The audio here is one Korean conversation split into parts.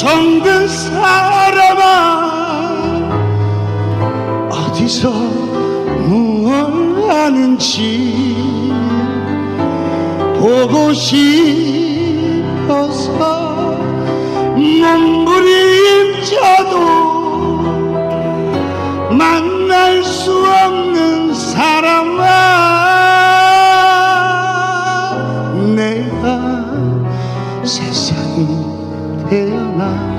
정든 사람아 어디서 무얼 하는지 보고 싶어서 몸부림쳐도 만날 수 없는 사람아 내가 세상에 태어나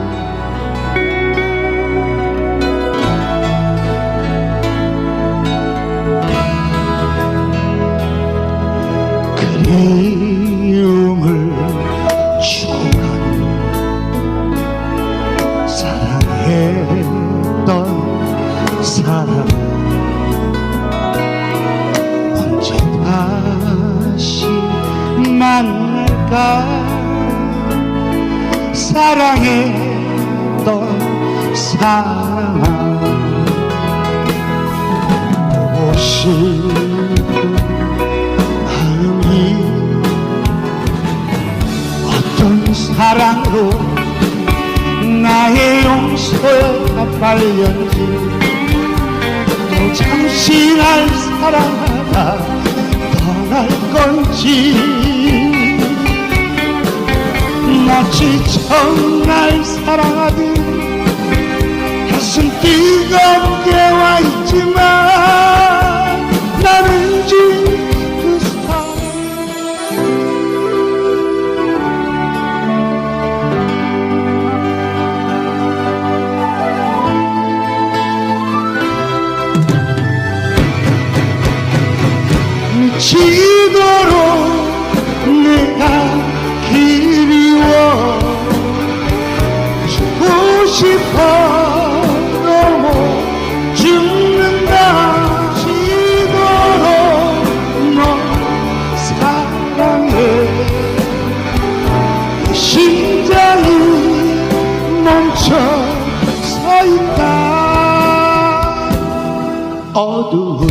그리움을 주던 사랑했던 사람 언제 다시 만날까 사랑했던 사람 보고 싶은 마음이 어떤 사랑으로 나의 용서가 빨렸지 또 잠시 날 사랑하다 떠날 건지 처음 날 사랑하듯 가슴 뜨겁게 와 있지만 나는 지금 그 사람. 미치도록 내가 멈춰 서 있다. 어두운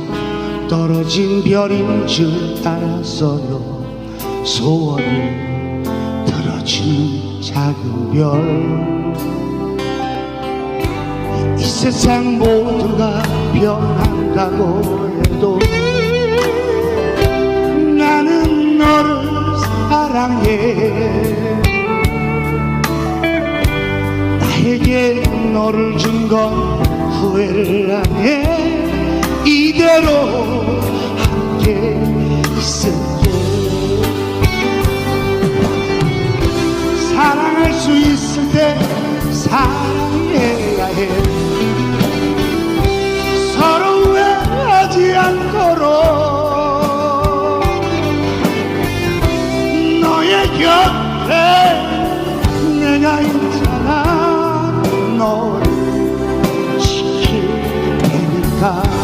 떨어진 별인 줄 알았어요. 소원을 들어주는 작은 별. 이 세상 모두가 변한다고 해도 나는 너를 사랑해. 나에게 너를 준 건 후회를 안해 이대로 함께 있을게. 사랑할 수 있을 때 사랑해야 해. 서로 후회하지 않도록 너의 곁에 내가 있잖아. 너를 지킬 테니까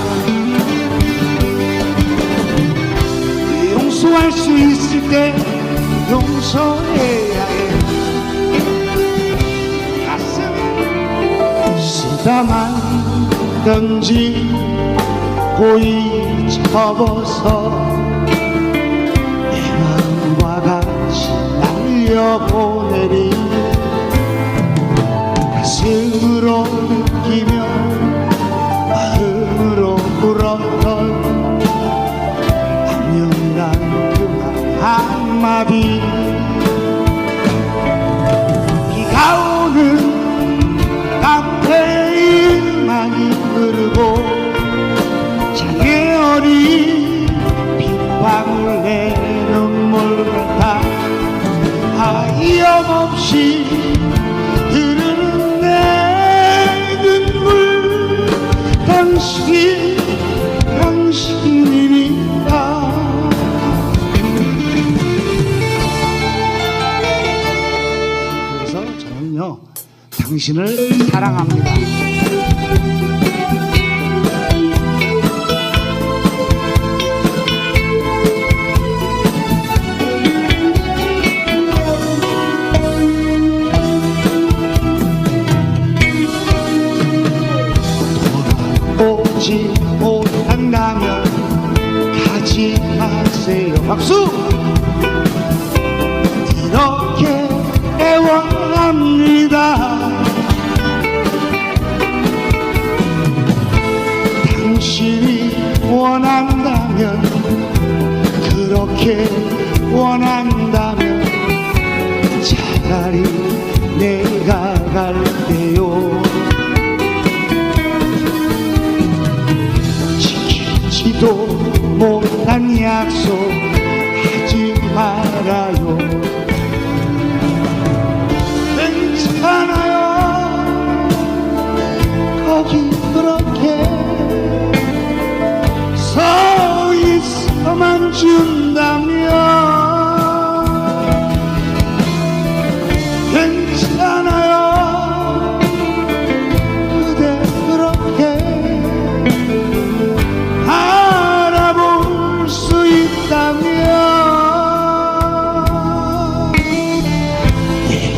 용서할 수 있을 때 용서해야 해. 가슴에 쓰다만 던지고 잊혀버서 내 마음과 같이 날려보내리. 가슴으로 느끼며 마음으로 불었던 한마디. 비가 오는 깡패인만이 흐르고 장애어린 빗방울 내 당신을 사랑합니다. 오지 못한다면 가지 마세요. 박수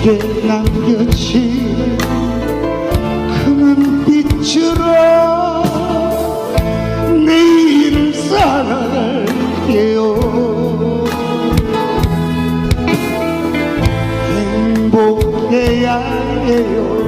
내게 남겨진 그 눈빛으로 내일을 살아갈게요. 행복해야 해요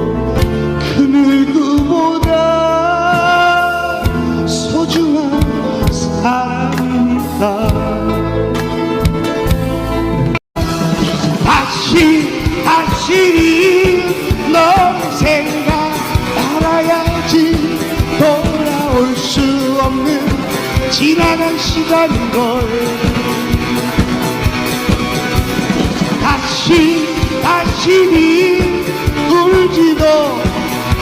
다시니 울지도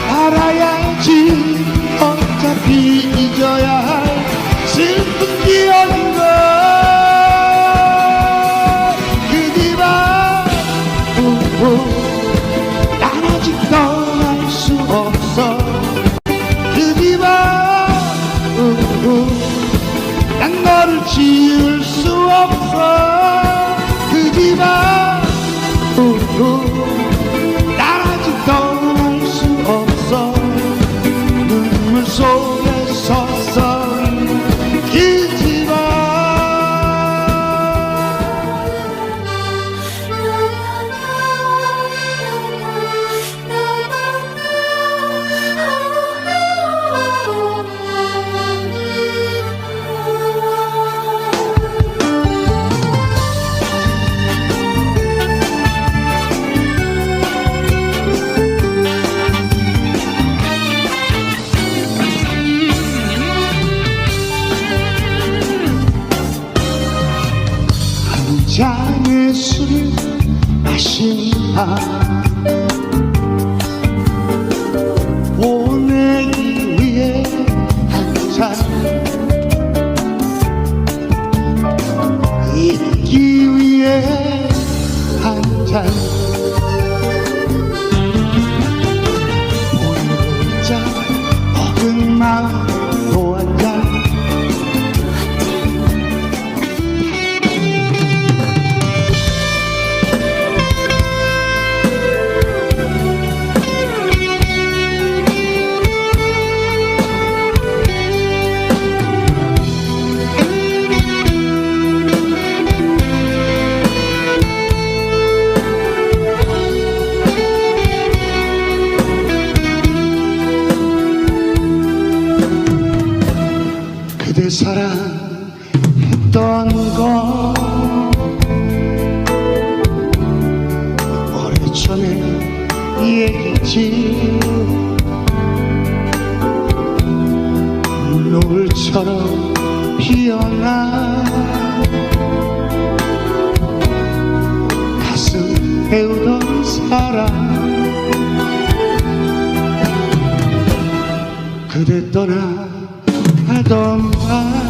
말아야지. 어차피 잊어야 할 슬픈 기억인 걸. 우우 난 아직 떠날 수 없어 노을처럼 피어나 가슴 태우던 사랑. 그대 떠나가던 밤